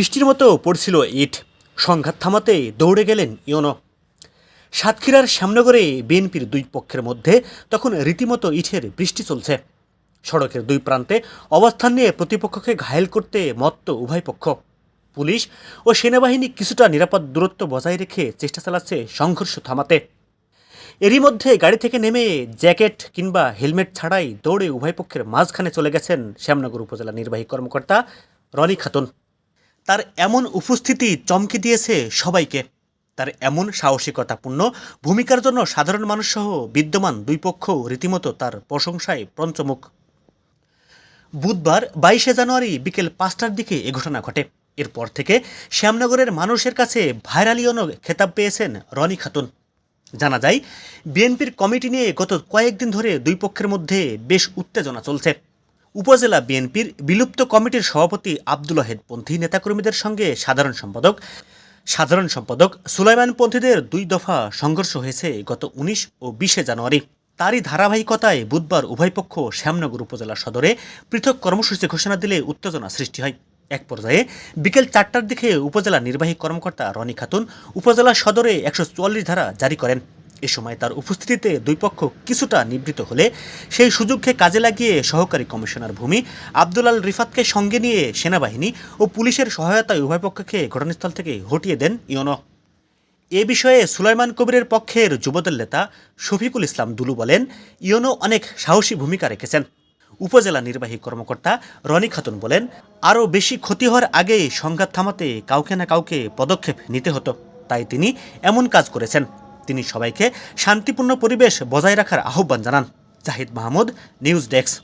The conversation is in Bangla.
বৃষ্টির মতো পড়ছিল ইট। সংঘাত থামাতে দৌড়ে গেলেন ইয়নো সাতক্ষীরার শ্যামনগরে বিএনপির দুই পক্ষের মধ্যে তখন রীতিমতো ইটের বৃষ্টি চলছে। সড়কের দুই প্রান্তে অবস্থান নিয়ে প্রতিপক্ষকে ঘায়েল করতে মত্ত উভয় পক্ষ। পুলিশ ও সেনাবাহিনী কিছুটা নিরাপদ দূরত্ব বজায় রেখে চেষ্টা চালাচ্ছে সংঘর্ষ থামাতে। এরই মধ্যে গাড়ি থেকে নেমে জ্যাকেট কিংবা হেলমেট ছাড়াই দৌড়ে উভয় পক্ষের মাঝখানে চলে গেছেন শ্যামনগর উপজেলা নির্বাহী কর্মকর্তা রনি খাতুন। তার এমন উপস্থিতি চমকে দিয়েছে সবাইকে। তার এমন সাহসিকতাপূর্ণ ভূমিকার জন্য সাধারণ মানুষসহ বিদ্যমান দুই পক্ষ রীতিমতো তার প্রশংসায় পঞ্চমুখ। বুধবার বাইশে জানুয়ারি বিকেল পাঁচটার দিকে এ ঘটনা ঘটে। এরপর থেকে শ্যামনগরের মানুষের কাছে ভাইরালিয়নও খেতাব পেয়েছেন রনি খাতুন। জানা যায়, বিএনপির কমিটি নিয়ে গত কয়েকদিন ধরে দুই পক্ষের মধ্যে বেশ উত্তেজনা চলছে। উপজেলা বিএনপির বিলুপ্ত কমিটির সভাপতি আব্দুল হেদপন্থী নেতাকর্মীদের সঙ্গে সাধারণ সম্পাদক সাধারণ সম্পাদক সুলাইমানপন্থীদের দুই দফা সংঘর্ষ হয়েছে গত উনিশ ও বিশে জানুয়ারি। তারই ধারাবাহিকতায় বুধবার উভয় পক্ষ শ্যামনগর উপজেলা সদরে পৃথক কর্মসূচি ঘোষণা দিলে উত্তেজনা সৃষ্টি হয়। এক পর্যায়ে বিকেল চারটার দিকে উপজেলা নির্বাহী কর্মকর্তা রনি খাতুন উপজেলা সদরে একশো চুয়াল্লিশ ধারা জারি করেন। এ সময় তার উপস্থিতিতে দুই পক্ষ কিছুটা নিবৃত হলে সেই সুযোগকে কাজে লাগিয়ে সহকারী কমিশনার ভূমি আব্দুল আল রিফাতকে সঙ্গে নিয়ে সেনাবাহিনী ও পুলিশের সহায়তায় উভয় পক্ষকে ঘটনাস্থল থেকে হটিয়ে দেন ইয়নো এ বিষয়ে সুলাইমান কবিরের পক্ষের যুবদল নেতা শফিকুল ইসলাম দুলু বলেন ইয়নো অনেক সাহসী ভূমিকা রেখেছেন। উপজেলা নির্বাহী কর্মকর্তা রনি খাতুন বলেন, আরও বেশি ক্ষতি হওয়ার আগে সংঘাত থামাতে কাউকে না কাউকে পদক্ষেপ নিতে হতো। তাই তিনি এমন কাজ করেছেন। তিনি সবাইকে শান্তিপূর্ণ পরিবেশ বজায় রাখার আহ্বান জানান। Zahid Mahmud news desk.